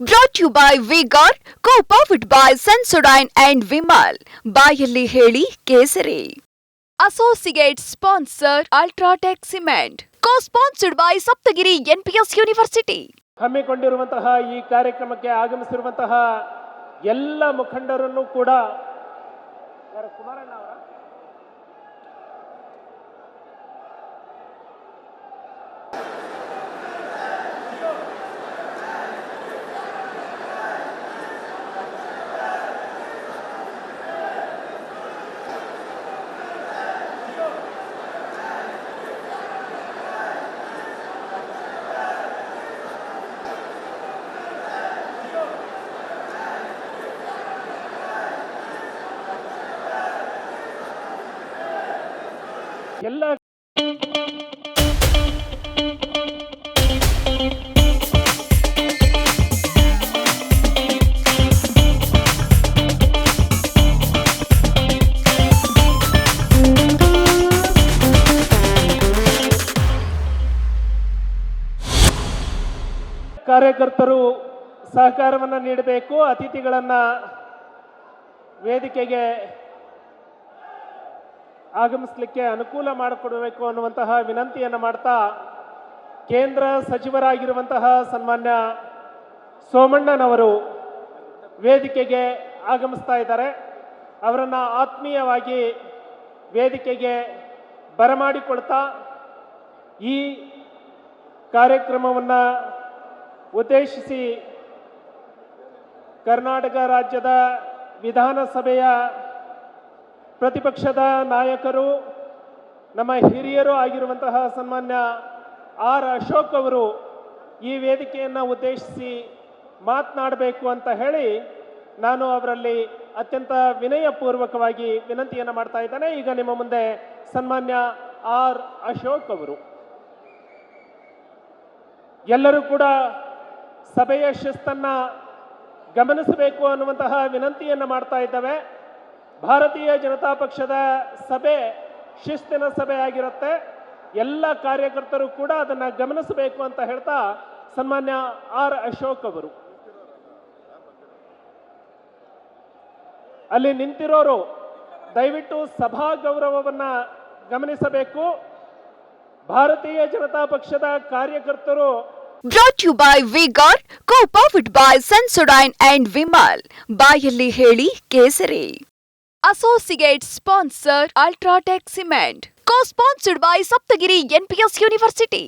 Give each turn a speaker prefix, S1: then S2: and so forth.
S1: Brought you by Vigor co powered by Sensodyne and Vimal ಬಾಯಲ್ಲಿ ಹೇಳಿ ಕೇಸರಿ. Associate sponsor UltraTech cement co sponsored by Saptagiri NPS university
S2: ಹಮ್ಮಿಕೊಂಡಿರುವಂತಹ ಈ ಕಾರ್ಯಕ್ರಮಕ್ಕೆ ಆಗಮಿಸಿರುವಂತಹ ಎಲ್ಲ ಮುಖಂಡರನ್ನು ಕೂಡ ಎಲ್ಲ ಕಾರ್ಯಕರ್ತರು ಸಹಕಾರವನ್ನು ನೀಡಬೇಕು ಅತಿಥಿಗಳನ್ನು ವೇದಿಕೆಗೆ ಆಗಮಿಸಲಿಕ್ಕೆ ಅನುಕೂಲ ಮಾಡಿಕೊಡಬೇಕು ಅನ್ನುವಂತಹ ವಿನಂತಿಯನ್ನು ಮಾಡ್ತಾ ಕೇಂದ್ರ ಸಚಿವರಾಗಿರುವಂತಹ ಸನ್ಮಾನ್ಯ ಸೋಮಣ್ಣನವರು ವೇದಿಕೆಗೆ ಆಗಮಿಸ್ತಾ ಇದ್ದಾರೆ. ಅವರನ್ನು ಆತ್ಮೀಯವಾಗಿ ವೇದಿಕೆಗೆ ಬರಮಾಡಿಕೊಳ್ತಾ ಈ ಕಾರ್ಯಕ್ರಮವನ್ನು ಉದ್ದೇಶಿಸಿ ಕರ್ನಾಟಕ ರಾಜ್ಯದ ವಿಧಾನಸಭೆಯ ಪ್ರತಿಪಕ್ಷದ ನಾಯಕರು, ನಮ್ಮ ಹಿರಿಯರು ಆಗಿರುವಂತಹ ಸನ್ಮಾನ್ಯ ಆರ್ ಅಶೋಕ್ ಅವರು ಈ ವೇದಿಕೆಯನ್ನು ಉದ್ದೇಶಿಸಿ ಮಾತನಾಡಬೇಕು ಅಂತ ಹೇಳಿ ನಾನು ಅವರಲ್ಲಿ ಅತ್ಯಂತ ವಿನಯಪೂರ್ವಕವಾಗಿ ವಿನಂತಿಯನ್ನು ಮಾಡ್ತಾ ಇದ್ದೇನೆ. ಈಗ ನಿಮ್ಮ ಮುಂದೆ ಸನ್ಮಾನ್ಯ ಆರ್ ಅಶೋಕ್ ಅವರು. ಎಲ್ಲರೂ ಕೂಡ ಸಭೆಯ ಶಿಸ್ತನ್ನು ಗಮನಿಸಬೇಕು ಅನ್ನುವಂತಹ ವಿನಂತಿಯನ್ನು ಮಾಡ್ತಾ ಇದ್ದೇವೆ. ಭಾರತೀಯ ಜನತಾ ಪಕ್ಷದ ಸಭೆ, ಶಿಸ್ತಿನ ಸಭೆ ಆಗಿರುತ್ತೆ. ಎಲ್ಲ ಕಾರ್ಯಕರ್ತರು ಕೂಡ ಅದನ್ನು ಗಮನಿಸಬೇಕು ಅಂತ ಹೇಳ್ತಾ ಸನ್ಮಾನ್ಯ ಆರ್ ಅಶೋಕ್ ಅವರು. ಅಲ್ಲಿ ನಿಂತಿರೋರು ದಯವಿಟ್ಟು ಸಭಾ ಗೌರವವನ್ನು ಗಮನಿಸಬೇಕು. ಭಾರತೀಯ ಜನತಾ ಪಕ್ಷದ ಕಾರ್ಯಕರ್ತರು
S1: brought you by Vigor co powered by Sensodyne and Vimal ಬಾಯಲ್ಲಿ ಹೇಳಿ ಕೇಸರಿ. Associate sponsor UltraTech cement co sponsored by Saptagiri NPS university